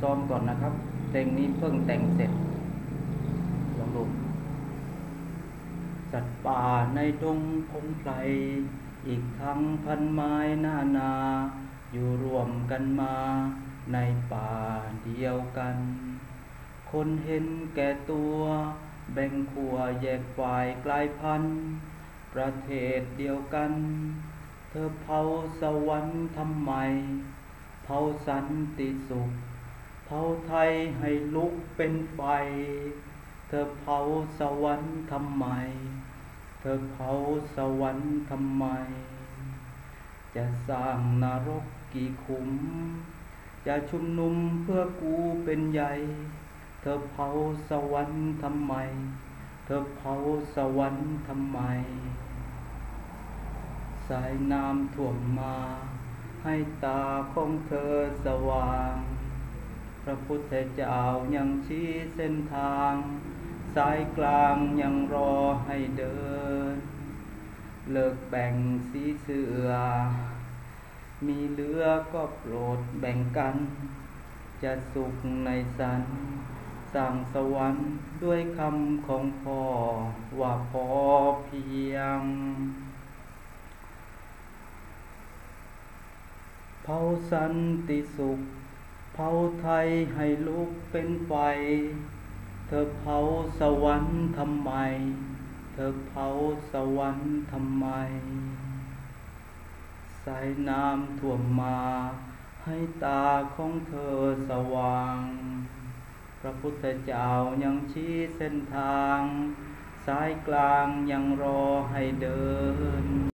ซ้อมก่อนนะครับ เพลงนี้เพิ่งแต่งเสร็จลองดูสัตว์ป่าในดงพงไพรอีกทั้งพันไม้หน้านา อยู่รวมกันมาในป่าเดียวกัน คนเห็นแก่ตัว แบ่งขัวแยกฝ่ายกลายพันธุ์ประเทศเดียวกัน เธอเผาสวรรค์ทำไม เผาสันติสุข เผาไทยให้ลุกเป็นไฟ เธอเผาสวรรค์ทำไม เธอเผาสวรรค์ทำไม จะสร้างนรกกี่ขุม จะชุมนุมเพื่อกูเป็นใหญ่ เธอเผาสวรรค์ทำไม เธอเผาสวรรค์ทำไม สายน้ำท่วมมา ให้ตาของเธอสว่าง ระพุทธเจ้ายังชี้เส้นทาง สายกลางยังรอให้เดิน เลิกแบ่งสีเสือ มีเหลือก็โปรดแบ่งกัน จะสุขในสันสั่งสวรรค์ด้วยคำของพ่อ ว่าพอเพียงเผาสันติสุข เผาไทยให้ลุกเป็นไฟ เธอเผาสวรรค์ทำไม เธอเผาสวรรค์ทำไม สายน้ำท่วมมา ให้ตาของเธอสว่าง พระพุทธเจ้ายังชี้เส้นทาง สายกลางยังรอให้เดิน